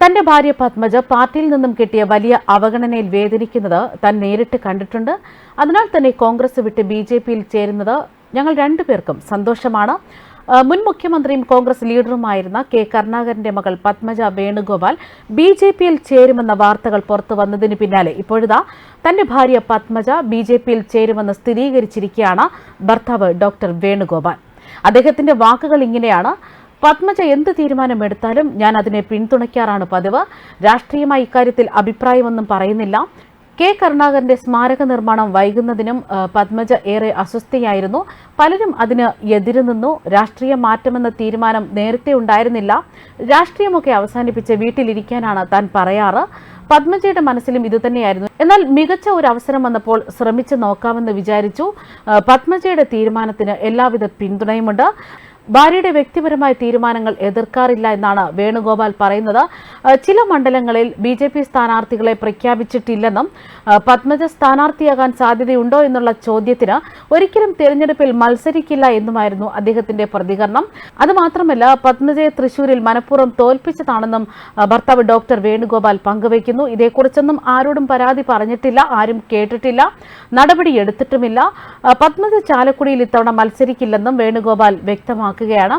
തന്റെ ഭാര്യ പത്മജ പാർട്ടിയിൽ നിന്നും കിട്ടിയ വലിയ അവഗണനയിൽ വേദനിക്കുന്നത് താൻ നേരിട്ട് കണ്ടിട്ടുണ്ട്. അതിനാൽ തന്നെ കോൺഗ്രസ് വിട്ട് ബി ജെ പിയിൽ ചേരുന്നത് ഞങ്ങൾ രണ്ടുപേർക്കും സന്തോഷമാണ്. മുൻ മുഖ്യമന്ത്രിയും കോൺഗ്രസ് ലീഡറുമായിരുന്ന കെ കരുണാകരന്റെ മകൾ പത്മജ വേണുഗോപാൽ ബി ജെ പിയിൽ ചേരുമെന്ന വാർത്തകൾ പുറത്തു വന്നതിന് പിന്നാലെ ഇപ്പോഴിതാ തന്റെ ഭാര്യ പത്മജ ബി ജെ പിയിൽ ചേരുമെന്ന് സ്ഥിരീകരിച്ചിരിക്കുകയാണ് ഭർത്താവ് ഡോക്ടർ വേണുഗോപാൽ. അദ്ദേഹത്തിന്റെ വാക്കുകൾ ഇങ്ങനെയാണ്. പത്മജ എന്ത് തീരുമാനമെടുത്താലും ഞാൻ അതിനെ പിന്തുണയ്ക്കാറാണ് പതിവ്. രാഷ്ട്രീയമായി ഇക്കാര്യത്തിൽ അഭിപ്രായമൊന്നും പറയുന്നില്ല. കെ കരുണാകരന്റെ സ്മാരക നിർമ്മാണം വൈകുന്നതിനും പത്മജ ഏറെ അസ്വസ്ഥയായിരുന്നു. പലരും അതിന് എതിരു നിന്നു. രാഷ്ട്രീയ മാറ്റമെന്ന തീരുമാനം നേരത്തെ ഉണ്ടായിരുന്നില്ല. രാഷ്ട്രീയമൊക്കെ അവസാനിപ്പിച്ച് വീട്ടിലിരിക്കാനാണ് താൻ പറയാറ്. പത്മജയുടെ മനസ്സിലും ഇതുതന്നെയായിരുന്നു എന്നാൽ മികച്ച ഒരു അവസരം വന്നപ്പോൾ ശ്രമിച്ചു നോക്കാമെന്ന് വിചാരിച്ചു. പത്മജയുടെ തീരുമാനത്തിന് എല്ലാവിധ പിന്തുണയുമുണ്ട്. ഭാര്യയുടെ വ്യക്തിപരമായ തീരുമാനങ്ങൾ എതിർക്കാറില്ല എന്നാണ് വേണുഗോപാൽ പറയുന്നത്. ചില മണ്ഡലങ്ങളിൽ ബി ജെ പി സ്ഥാനാർത്ഥികളെ പ്രഖ്യാപിച്ചിട്ടില്ലെന്നും പത്മജ സ്ഥാനാർത്ഥിയാകാൻ സാധ്യതയുണ്ടോ എന്നുള്ള ചോദ്യത്തിന് ഒരിക്കലും തിരഞ്ഞെടുപ്പിൽ മത്സരിക്കില്ല എന്നുമായിരുന്നു അദ്ദേഹത്തിന്റെ പ്രതികരണം. അതുമാത്രമല്ല പത്മജയെ തൃശൂരിൽ മനഃപൂർവം തോൽപ്പിച്ചതാണെന്നും ഭർത്താവ് ഡോക്ടർ വേണുഗോപാൽ പങ്കുവയ്ക്കുന്നു. ഇതേക്കുറിച്ചൊന്നും ആരോടും പരാതി പറഞ്ഞിട്ടില്ല ആരും കേട്ടിട്ടില്ല നടപടി എടുത്തിട്ടുമില്ല. പത്മജ ചാലക്കുടിയിൽ ഇത്തവണ മത്സരിക്കില്ലെന്നും വേണുഗോപാൽ വ്യക്തമാക്കുകയാണ്.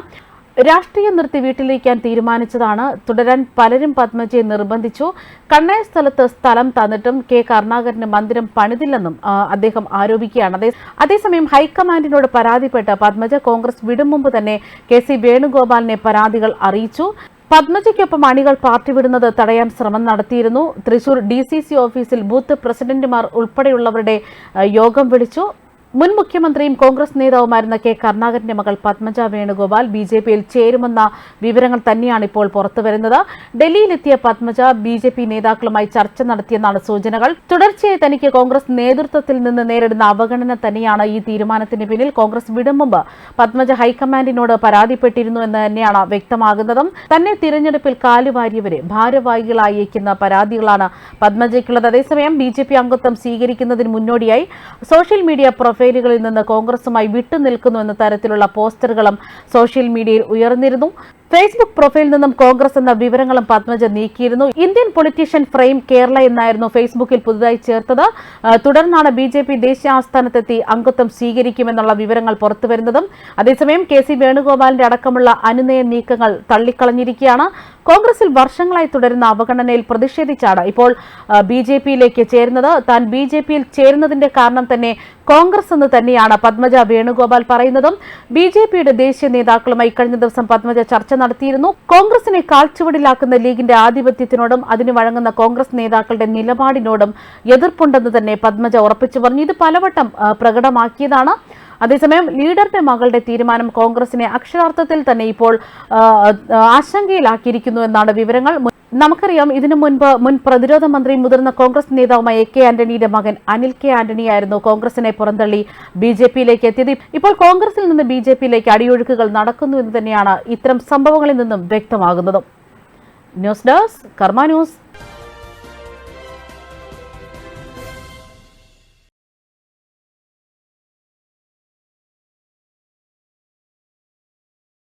രാഷ്ട്രീയം നിർത്തി വീട്ടിലിരിക്കാൻ തീരുമാനിച്ചതാണ്. തുടരാൻ പലരും പത്മജയെ നിർബന്ധിച്ചു. കണ്ണയ സ്ഥലത്ത് സ്ഥലം തന്നിട്ടും കെ കരുണാകരന് മന്ദിരം പണിതില്ലെന്നും അദ്ദേഹം ആരോപിക്കുകയാണ്. അതേ അതേസമയം ഹൈക്കമാൻഡിനോട് പരാതിപ്പെട്ട് പത്മജ കോൺഗ്രസ് വിടും മുമ്പ് തന്നെ കെ സി വേണുഗോപാലിനെ പരാതികൾ അറിയിച്ചു. പത്മജയ്ക്കൊപ്പം അണികൾ പാർട്ടി വിടുന്നത് തടയാൻ ശ്രമം നടത്തിയിരുന്നു. തൃശൂർ ഡി ഓഫീസിൽ ബൂത്ത് പ്രസിഡന്റുമാർ ഉൾപ്പെടെയുള്ളവരുടെ യോഗം വിളിച്ചു. മുൻ മുഖ്യമന്ത്രിയും കോൺഗ്രസ് നേതാവുമായിരുന്ന കെ കരുണാകരന്റെ മകൾ പത്മജ വേണുഗോപാൽ ബി ജെ പിയിൽ ചേരുമെന്ന വിവരങ്ങൾ തന്നെയാണ് ഇപ്പോൾ പുറത്തുവരുന്നത്. ഡൽഹിയിലെത്തിയ പത്മജ ബി ജെ പി നേതാക്കളുമായി ചർച്ച നടത്തിയെന്നാണ് സൂചനകൾ. തുടർച്ചയായി തനിക്ക് കോൺഗ്രസ് നേതൃത്വത്തിൽ നിന്ന് നേരിടുന്ന അവഗണന തന്നെയാണ് ഈ തീരുമാനത്തിന് പിന്നിൽ. കോൺഗ്രസ് വിടും പത്മജ ഹൈക്കമാൻഡിനോട് പരാതിപ്പെട്ടിരുന്നു എന്ന് തന്നെയാണ് വ്യക്തമാകുന്നതും. തന്നെ തിരഞ്ഞെടുപ്പിൽ കാലുവാരിയവരെ ഭാരവാഹികളായി അയക്കുന്ന പരാതികളാണ് പത്മജയ്ക്കുള്ളത്. അതേസമയം ബി ജെ പി അംഗത്വം സ്വീകരിക്കുന്നതിന് മുന്നോടിയായി സോഷ്യൽ മീഡിയ പ്രൊഫൈലുകളിൽ നിന്ന് കോൺഗ്രസുമായി വിട്ടുനിൽക്കുന്നു എന്ന തരത്തിലുള്ള പോസ്റ്ററുകളും സോഷ്യൽ മീഡിയയിൽ ഉയർന്നിരുന്നു. ഫേസ്ബുക്ക് പ്രൊഫൈലിൽ നിന്നും കോൺഗ്രസ് എന്ന വിവരങ്ങളും പത്മജ നീക്കിയിരുന്നു. ഇന്ത്യൻ പൊളിറ്റീഷ്യൻ ഫ്രെയിം കേരള എന്നായിരുന്നു ഫേസ്ബുക്കിൽ പുതുതായി ചേർത്തത്. തുടർന്നാണ് ബി ജെ പി ദേശീയ ആസ്ഥാനത്തെത്തി അംഗത്വം സ്വീകരിക്കുമെന്നുള്ള വിവരങ്ങൾ പുറത്തുവരുന്നതും. അതേസമയം കെ സി വേണുഗോപാലിന്റെ അടക്കമുള്ള അനുനയ നീക്കങ്ങൾ തള്ളിക്കളഞ്ഞിരിക്കുകയാണ്. കോൺഗ്രസിൽ വർഷങ്ങളായി തുടരുന്ന അവഗണനയിൽ പ്രതിഷേധിച്ചാണ് ഇപ്പോൾ ബി ജെ പിയിലേക്ക് ചേരുന്നത്. താൻ ബി ജെ പിയിൽ ചേരുന്നതിന്റെ കാരണം തന്നെ കോൺഗ്രസ് എന്ന് തന്നെയാണ് പത്മജ വേണുഗോപാൽ പറയുന്നതും. ബി ജെ പിയുടെ ദേശീയ നേതാക്കളുമായി കഴിഞ്ഞ ദിവസം പത്മജ ചർച്ച നടത്തിയിരുന്നു. കോൺഗ്രസിനെ കാൽച്ചുവടിലാക്കുന്ന ലീഗിന്റെ ആധിപത്യത്തിനോടും അതിന് വഴങ്ങുന്ന കോൺഗ്രസ് നേതാക്കളുടെ നിലപാടിനോടും എതിർപ്പുണ്ടെന്ന് തന്നെ പത്മജ ഉറപ്പിച്ചു പറഞ്ഞു. ഇത് പലവട്ടം പ്രകടമാക്കിയതാണ്. അതേസമയം ലീഡറുടെ മകളുടെ തീരുമാനം കോൺഗ്രസിനെ അക്ഷരാർത്ഥത്തിൽ തന്നെ ഇപ്പോൾ ആശങ്കയിലാക്കിയിരിക്കുന്നു എന്നാണ് വിവരങ്ങൾ. നമുക്കറിയാം ഇതിനു മുൻപ് മുൻ പ്രതിരോധ മന്ത്രി മുതിർന്ന കോൺഗ്രസ് നേതാവുമായ എ കെ ആന്റണിയുടെ മകൻ അനിൽ കെ ആന്റണി ആയിരുന്നു കോൺഗ്രസിനെ പുറന്തള്ളി ബി ജെ പിയിലേക്ക് എത്തിയത്. ഇപ്പോൾ കോൺഗ്രസിൽ നിന്ന് ബി ജെ പിയിലേക്ക് അടിയൊഴുക്കുകൾ നടക്കുന്നു എന്ന് തന്നെയാണ് ഇത്തരം സംഭവങ്ങളിൽ നിന്നും വ്യക്തമാകുന്നതും. News desk Karma news.